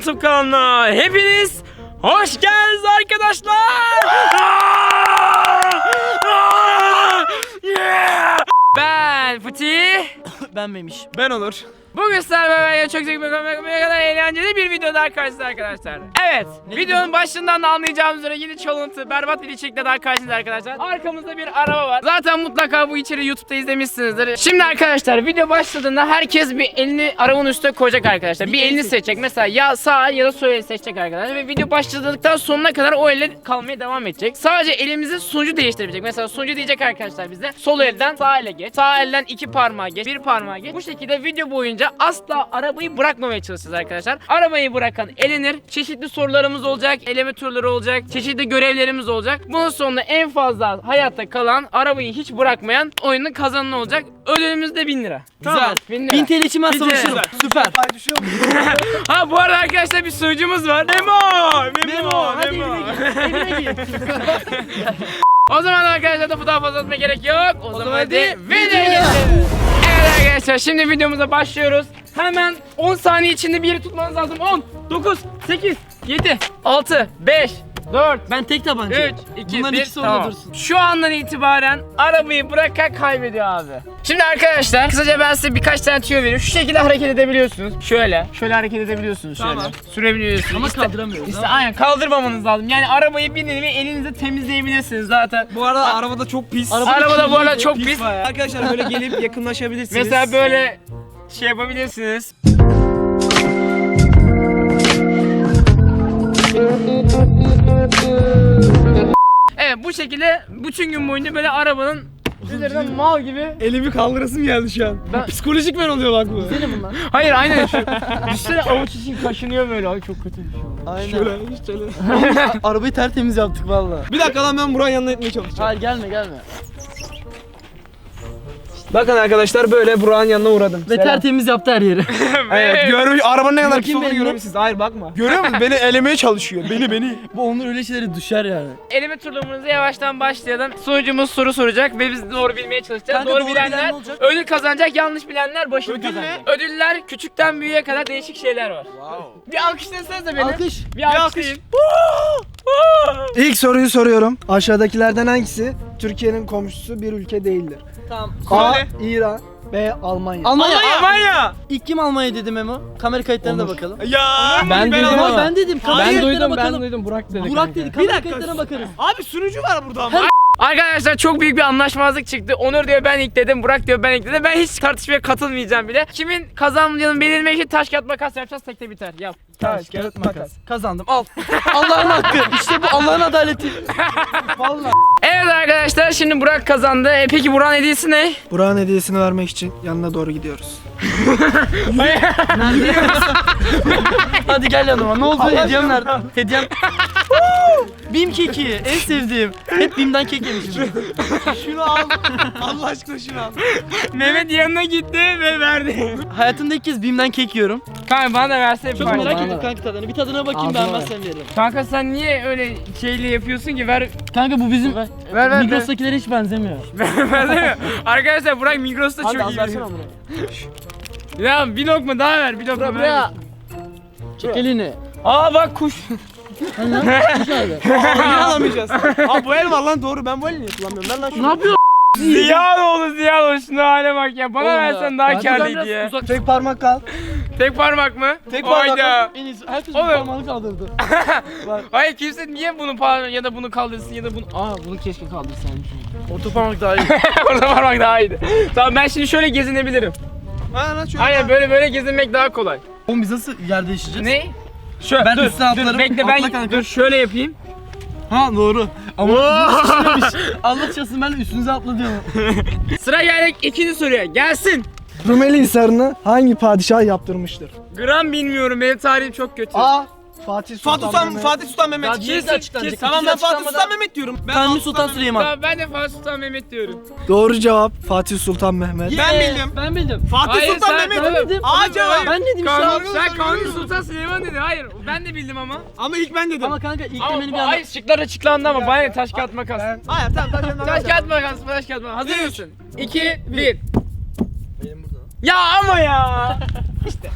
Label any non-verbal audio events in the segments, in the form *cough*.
YouTube kanalına hepiniz hoş geldiniz arkadaşlar. *laughs* Ben Futi. Ben Memiş. Ben olur. Bugün sizlerle beraber çok bir kadar eğlenceli bir video daha karşınızda arkadaşlar. Evet, videonun başından da anlayacağımız üzere yeni çalıntı, berbat bir içerikle daha karşınızda arkadaşlar. Arkamızda bir araba var. Zaten mutlaka bu içeriği YouTube'da izlemişsinizdir. Şimdi arkadaşlar video başladığında herkes bir elini arabanın üstüne koyacak arkadaşlar. Bir elini seçecek. Mesela ya sağ ya da sol eli seçecek arkadaşlar. Ve video başladıktan sonuna kadar o elle kalmaya devam edecek. Sadece elimizi sunucu değiştirebilecek. Mesela sunucu diyecek arkadaşlar bize sol elden sağ ele geç. Sağ elden iki parmağa geç. Bir parmağa geç. Bu şekilde video boyunca asla arabayı bırakmamaya çalışacağız arkadaşlar. Arabayı bırakan elenir. Çeşitli sorularımız olacak. Eleme turları olacak. Çeşitli görevlerimiz olacak. Bunun sonunda en fazla hayatta kalan arabayı hiç bırakmayan oyunun kazananı olacak. Ödülümüz de 1000 lira. Güzel. 1000 lira. 1000 TL için ben savaşırım. Süper. *laughs* Ha bu arada arkadaşlar bir sunucumuz var. Memo! Memo! Memo, hadi Memo. evine git. Evine git. *laughs* O zaman arkadaşlar da daha fazla uzatmaya gerek yok. O, zaman, zaman hadi hadi videoya geçelim. Evet arkadaşlar şimdi videomuza başlıyoruz. Hemen 10 saniye içinde bir yeri tutmanız lazım. 10, 9, 8, 7, 6, 5, 4, Ben tek tabanca. 3, 2, Bunların 1, ikisi orada tamam. dursun. Şu andan itibaren arabayı bırakan kaybediyor abi. Şimdi arkadaşlar kısaca ben size birkaç tane tüyo veriyorum. Şu şekilde hareket edebiliyorsunuz. Şöyle, şöyle hareket edebiliyorsunuz şöyle. Tamam. Sürebiliyorsunuz. Ama İşte- kaldıramıyoruz. İşte ama. aynen kaldırmamanız lazım. Yani arabayı bir nevi elinizle temizleyebilirsiniz zaten. Bu arada arabada çok pis. Araba- Arabada bu arada çok pis bayağı. Arkadaşlar böyle gelip yakınlaşabilirsiniz. Mesela böyle şey yapabilirsiniz. Evet bu şekilde bütün gün boyunca böyle arabanın üzerinden mal gibi. elimi kaldırasım geldi şu an. Ben- Psikolojik ben oluyor bak bu. Seni bunlar. Hayır aynen şu. Düşünsene avuç için kaşınıyor böyle. Ay çok kötü. Aynen. Şöyle, şöyle. Arabayı tertemiz yaptık valla. Bir dakika lan ben Burak'ın yanına etmeye çalışacağım. Hayır gelme gelme. Bakın arkadaşlar böyle Burak'ın yanına uğradım. Ve tertemiz yaptı her yeri. *laughs* Evet görmüş arabanın ne kadar pis Bakayım olduğunu. Hayır bakma. Görüyor musun? Beni elemeye çalışıyor. Beni beni. *laughs* Bu Onur öyle şeylere düşer yani. Eleme turlarımıza yavaştan başlayalım. Sunucumuz soru soracak ve biz doğru bilmeye çalışacağız. Kanka, doğru, doğru bilenler bilen ne olacak? ödül kazanacak, yanlış bilenler başını Ödül ne? kazanacak. Ödüller küçükten büyüğe kadar değişik şeyler var. Bir alkışlasanıza beni. Alkış. Bir alkışlayın. İlk soruyu soruyorum. Aşağıdakilerden hangisi Türkiye'nin komşusu bir ülke değildir? Tamam. A. Söyle. İran B. Almanya. Almanya. Almanya. İlk kim Almanya dedi Memo? Kamera kayıtlarına da Onur. bakalım. Ya Ben, dedim ama- ben dedim. Kamera kayıtlarına bakalım. duydum Burak dedi. Burak dedi. Bir Kamera dakika. kayıtlarına bakarız. Abi sunucu var burada ama. Arkadaşlar çok büyük bir anlaşmazlık çıktı. Onur diyor ben ilk dedim, Burak diyor ben ilk dedim. Ben hiç tartışmaya katılmayacağım bile. Kimin kazanmayacağını belirlemek için taş kağıt makas yapacağız. Tekte biter. Yap. Taş, kağıt, makas. Kazandım. Al. Allah'ın hakkı. İşte bu Allah'ın adaleti. Vallahi. Evet arkadaşlar şimdi Burak kazandı. E, peki Burak'ın hediyesi ne? Burak'ın hediyesini vermek için yanına doğru gidiyoruz. *laughs* Hadi gel yanıma. Ne oldu? Hediyem nerede? Hediyem. Bim keki. En sevdiğim. Hep Bim'den kek yemişim. Şunu al. Allah aşkına şunu al. Mehmet yanına gitti ve verdi. Hayatımda ilk kez Bim'den kek yiyorum. Kanka bana da verse bir Çok parça. merak ettim kanka tadını. Bir tadına bakayım Ağzına beğenmezsem veririm. Kanka sen niye öyle şeyle yapıyorsun ki? Ver Kanka bu bizim ver ver. Migros'takilere hiç benzemiyor. *laughs* ver. ver. Arkadaşlar Burak Migros'ta Hadi çok az iyi. versene bunu. *laughs* Ya bir lokma daha ver. Bir lokma ver. Buraya. Çek elini. Aa bak kuş. Hani lan? Kuş nerede? *laughs* Yine alamayacağız. Abi bu el var lan doğru ben bu eli niye kullanmıyorum? Ben lan Ne şunu. yapıyor? Ziyan oldu ziyan oldu. Şuna hale bak ya. Bana versen daha biraz ya. Tek parmak kal. Tek parmak mı? Tek parmak Hayda. En iyisi. Herkes Oğlum. bir parmağını kaldırdı. *laughs* Hayır kimse niye bunu par ya da bunu kaldırsın ya da bunu... Aa bunu keşke kaldırsaymış. Orta parmak daha iyi. *laughs* Orada parmak daha iyiydi. Tamam ben şimdi şöyle gezinebilirim. Ha lan şöyle. Aynen böyle böyle gezinmek daha kolay. Oğlum biz nasıl yer değişeceğiz? Ne? Şöyle Ben dur, üstüne atlarım, Dur, bekle atla ben kanka. dur şöyle yapayım. Ha doğru. Ama bu şişmemiş. Anlatacağız ben üstünüze atla diyorum. *laughs* Sıra geldik ikinci soruya. Gelsin. Rumeli Hisarı'nı hangi padişah yaptırmıştır? Gram bilmiyorum. Benim tarihim çok kötü. A. Fatih Sultan, Fatih Sultan, Mehmet. Fatih Sultan Mehmet. Ya diğeri de açıklanacak. Tamam ben İkisi Fatih açıklanmadan- Sultan Mehmet diyorum. Ben Kanuni Fatih Sultan. Süleyman. Tamam ben de Fatih Sultan Mehmet diyorum. Doğru cevap Fatih Sultan Mehmet. Ben bildim. Ben bildim. Fatih Hayır, Sultan sen- Mehmet. Ben dedim. Aa cevap. Ben dedim işte. Kanuni, abi. sen Kanuni Sultan Süleyman dedi. Hayır ben de bildim ama. Ama ilk ben dedim. Ama kanka ilk Ama demeni bir bu- anda. hayır şıklar açıklandı ama bana ne taş kağıt makas. Hayır tamam Taş kağıt makas, taş kağıt makas. Hazır mısın? 2 1 Benim burada. Ya ama ya. *laughs* işte.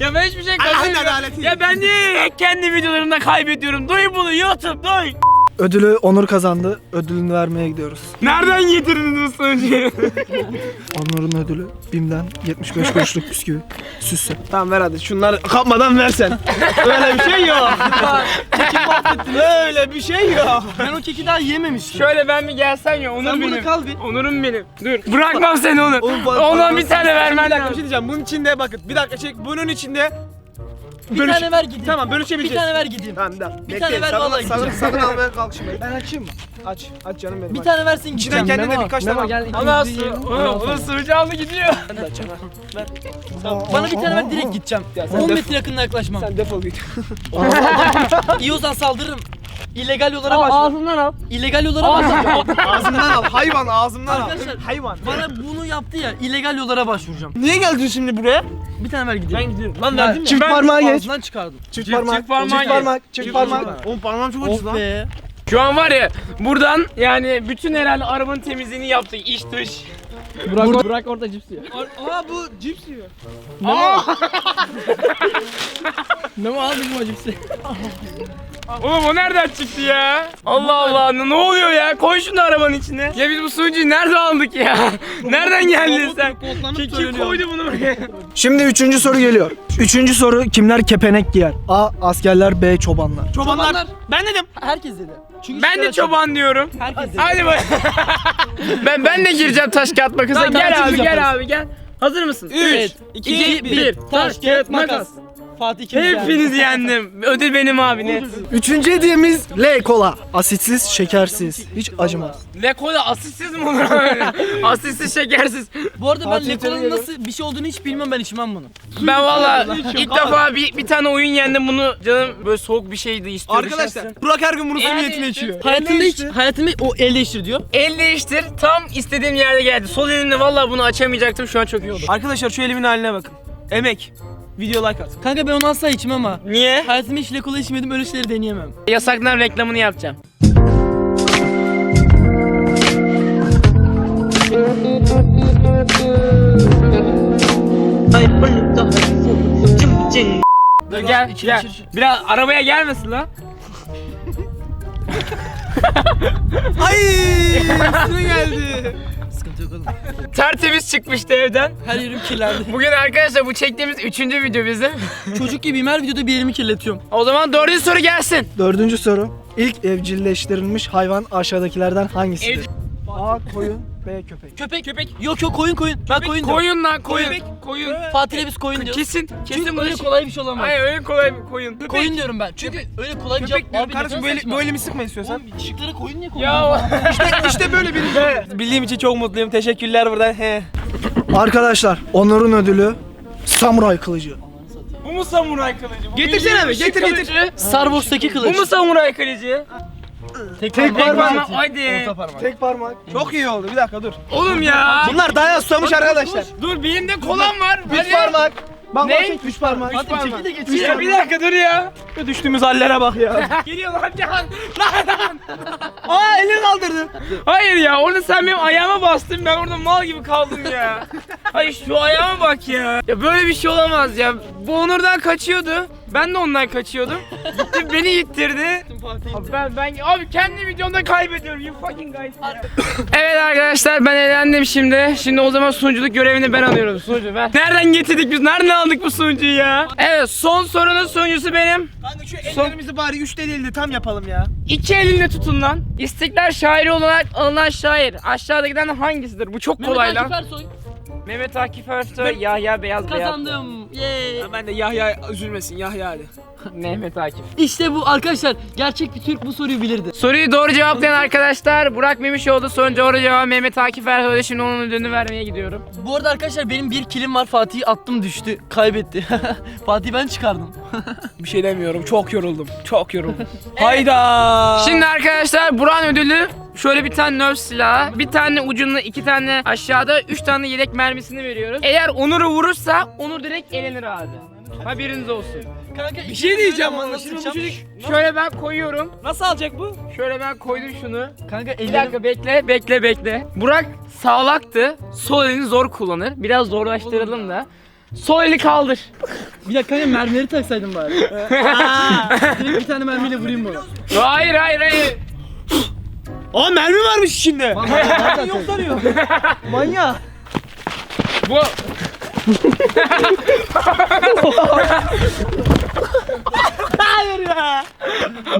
Ya ben hiçbir şey kazanmıyorum. adaleti. Ya ben niye kendi videolarımda kaybediyorum? Duy bunu YouTube duy. Ödülü Onur kazandı. Ödülünü vermeye gidiyoruz. Nereden getirdiniz bu sonucu? *laughs* Onur'un ödülü BİM'den 75 kuruşluk bisküvi. Süsü. Tamam ver hadi şunları kapmadan versen. Öyle bir şey yok. Keki mahvettin. Öyle bir şey yok. Ben o keki daha yememiştim. Şöyle ben bir gelsem ya Onur Sen burada benim. kal bir. Onurum benim. Dur. Bırakmam seni Onur. Oğlum, bir tane Bir vermen dakika bir şey lazım. diyeceğim. Bunun içinde bakın bir dakika çek. Bunun içinde Bir Bölüş- tane ver gideyim. Tamam Bir bölüşebileceğiz. tane ver gideyim. Tamam bir dakika. Bir tane ver, vallahi sakın, gideceğim. sakın almaya *laughs* kalkışma. Ben açayım mı? Aç. Aç canım benim. Bir aç. tane versin İçinden gideceğim. kendine birkaç tane gel. Allah ikimiz de su. yiyelim. Onu, onu sıvıcı aldı gidiyor. Bana bir tane ver direkt gideceğim. Ya sen 10 def- metre yakınına yaklaşmam. Sen defol git. *laughs* İyi olsan saldırırım. İllegal yollara başvur. Ağzından al. İllegal yollara başvur. *laughs* ağzımdan al. Hayvan ağzımdan al. Arkadaşlar Hayvan. bana bunu yaptı ya illegal yollara başvuracağım. Niye geldin şimdi buraya? Bir tane ver gideyim. Ben gidiyorum. Lan Ver. verdim ya. Çift Ben- parmağı geç. Ağzından çıkardım. Çift Çift- parmak. çift parmağı Çift geç. parmak. Çift parmak. Oğlum parmağım çok acı Of lan. be. Şu an var ya buradan yani bütün herhalde arabanın temizliğini yaptık iç dış. Burak, Burak orada cips yiyor. Aa bu cips yiyor. Memo al bizim o cipsi. Oğlum o nereden çıktı ya? Allah Allah ne oluyor ya? Koy şunu arabanın içine. Ya biz bu sucuğu nerede aldık ya? *laughs* Nereden geldin sen? Kim, kim koydu bunu buraya? *laughs* Şimdi üçüncü soru geliyor. Üçüncü soru kimler kepenek giyer? A. Askerler B. Çobanlar. Çobanlar. Ben dedim. Herkes dedi. Çünkü Ben de çoban diyorum. Herkes dedi. Hadi bak. *laughs* ben ben de gireceğim taş kağıt makasa. Tamam, Gel abi gel yaparız. abi gel. Hazır mısın? 3, iki, 2, bir. 1. Taş, kağıt, makas. Fatih ikimiz yani. Hepinizi yendim. Ödül benim abi net. Üçüncü hediyemiz L kola. Asitsiz, şekersiz. Hiç acımaz. Lekola asitsiz mi olur öyle? *laughs* asitsiz şekersiz. Bu arada ben Terim'e nasıl bir şey olduğunu hiç bilmem ben içmem bunu. Ben valla *laughs* ilk defa bir, bir tane oyun yendim bunu canım böyle soğuk bir şeydi istiyordu. Arkadaşlar Burak her gün bunu samimiyetine işte- içiyor. Hayatımda hiç, hayatımda o el değiştir diyor. El değiştir tam istediğim yerde geldi. Sol elimle valla bunu açamayacaktım şu an çok iyi oldu. Arkadaşlar şu elimin haline bakın. Emek. Video like at. Kanka ben onu asla içmem ha. Niye? Hayatımda hiç Lekola içmedim öyle şeyleri deneyemem. Yasaklar reklamını yapacağım. Dur gel İçir, gel. içir, içir. Biraz arabaya gelmesin lan. Ay! Üstüne geldi. *laughs* Tertemiz çıkmıştı evden. Her yerim kirlendi. *laughs* Bugün arkadaşlar bu çektiğimiz üçüncü video bizim. *laughs* Çocuk gibiyim her videoda bir yerimi kirletiyorum. O zaman dördüncü soru gelsin. Dördüncü soru. İlk evcilleştirilmiş hayvan aşağıdakilerden hangisidir? Ev- A. Koyun B. Köpek. Köpek köpek. Yok yok koyun koyun. Ben koyun diyorum. Koyun lan koyun. Koyun. Koyun. Fatih'le biz koyun diyoruz. Kesin. Kesin Çünkü bu öyle şey- kolay bir şey olamaz. Hayır öyle kolay bir koyun. Koyun diyorum ben. Çünkü öyle kolay bir cevap. Abi Kardeşim neden böyle, saçma? böyle mi sıkma istiyorsan? Oğlum ışıklara koyun niye koyun? Ya *laughs* işte, işte böyle bir Bildiğim için çok mutluyum. Teşekkürler buradan. He. Arkadaşlar Onur'un ödülü samuray kılıcı. bu mu samuray kılıcı? Bu Getirsene abi, getir, getir. Star Wars'taki Bu kılıç. mu samuray kılıcı? Tek Tek parmak. parmak. Hadi. Parmak. Tek parmak. Çok iyi oldu. Bir dakika dur. Oğlum ya. Bunlar dayağı susamış arkadaşlar. Dur benim de kolam var. Üç Hadi. parmak. Bak Ne? bak çek üç parmak. Fatih çeki de geçiyor. Ya bir dakika dur ya. Düştüğümüz hallere bak ya. *laughs* Geliyor lan can. Lan lan. Aa elini kaldırdı. Hayır ya orada sen benim ayağıma bastın ben orada mal gibi kaldım ya. Hayır şu ayağıma bak ya. Ya böyle bir şey olamaz ya. Bu Onur'dan kaçıyordu. Ben de ondan kaçıyordum. Gitti beni ittirdi. Abi ben, ben abi kendi videomda kaybediyorum. You fucking guys. evet arkadaşlar ben eğlendim şimdi. Şimdi o zaman sunuculuk görevini ben alıyorum. Sunucu ben. Nereden getirdik biz? Nereden aldık bu sunucuyu ya? Evet son sorunun sunucusu benim. Kanka şu ellerimizi bari üçte değil de tam yapalım ya. İki elinle tutun lan. İstiklal şairi olarak alınan şair. Aşağıdakilerden hangisidir? Bu çok kolay Mehmet lan. Akif Ersoy. Mehmet Akif Ersoy, Yahya Beyaz Beyaz. Kazandım. Yay. Ben de Yahya üzülmesin Yahya hadi. *laughs* Mehmet Akif. İşte bu arkadaşlar. Gerçek bir Türk bu soruyu bilirdi. Soruyu doğru cevaplayan arkadaşlar Burak Memişoğlu. Son doğru cevap Mehmet Akif Ersoy'da şimdi onun ödülünü vermeye gidiyorum. Bu arada arkadaşlar benim bir kilim var. Fatih'i attım düştü. Kaybetti. *laughs* Fatih ben çıkardım. *laughs* Bir şey demiyorum. Çok yoruldum. Çok yoruldum. Hayda. Şimdi arkadaşlar Burak'ın ödülü şöyle bir tane nerf silahı, bir tane ucunda iki tane aşağıda, üç tane yedek mermisini veriyoruz. Eğer Onur'u vurursa Onur direkt elenir abi. Haberiniz olsun. Kanka bir şey diyeceğim şimdi bu çocuk Şöyle ben koyuyorum. nasıl alacak bu? Şöyle ben koydum şunu. Kanka Bir ellerim dakika bekle, bekle, bekle. Burak sağlaktı. Sol elini zor kullanır. Biraz zorlaştıralım da. Sol eli kaldır. Bir dakika kanka mermileri taksaydın bari. *laughs* Direkt bir tane mermiyle vurayım bunu. Hayır hayır hayır. Aa mermi varmış içinde. Zaten yok sanıyor. Manya. Bu *laughs* *laughs* Hayır ya.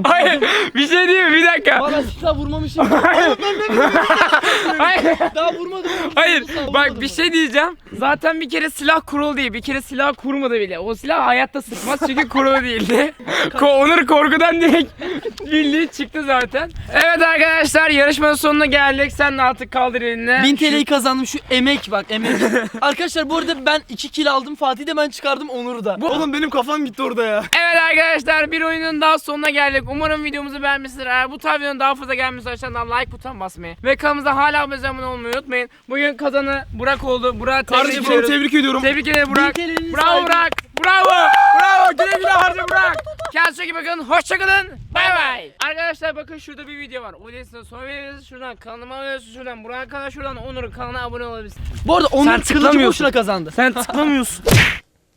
hayır bir şey değil mi? Bir dakika. Bana silah vurmamışım. *laughs* *laughs* Hayır. Daha vurmadım. Hayır bak bir şey diyeceğim. Zaten bir kere silah kurulu değil. Bir kere silah kurmadı bile. O silah hayatta sıkmaz çünkü kurulu değildi. *laughs* Ko Onur korkudan direkt bildiği çıktı zaten. Evet arkadaşlar yarışmanın sonuna geldik. Sen de artık kaldır elini. 1000 TL'yi kazandım şu emek bak emek. Arkadaşlar bu arada ben 2 kill aldım Fatih de ben çıkardım Onur'u da. Oğlum benim kafam gitti orada ya. Evet arkadaşlar bir oyunun daha sonuna geldik. Umarım videomuzu beğenmişsinizdir. Eğer bu tarz videonun daha fazla gelmesi aşağıdan like buton basmayı ve kanalımıza hala abone olmayı unutmayın. Bugün kazanı Burak oldu. Burak tebrik Kardeşim ediyoruz. tebrik ediyorum. Tebrik ederim Burak. 1000 TL'nin Bravo. Burak. Bravo. Bravo. Güle güle harca Burak. Kendinize iyi bakın. Hoşçakalın. Bay bay. Arkadaşlar bakın şurada bir video var. O videosunu son videosu şuradan kanalıma abone olabilirsiniz. Şuradan Burak'ın kanalına şuradan Onur'un kanalına abone olabilirsiniz. Bu arada Onur kılıcı tıklamıyorsun. boşuna kazandı. Sen tıklamıyorsun. *laughs*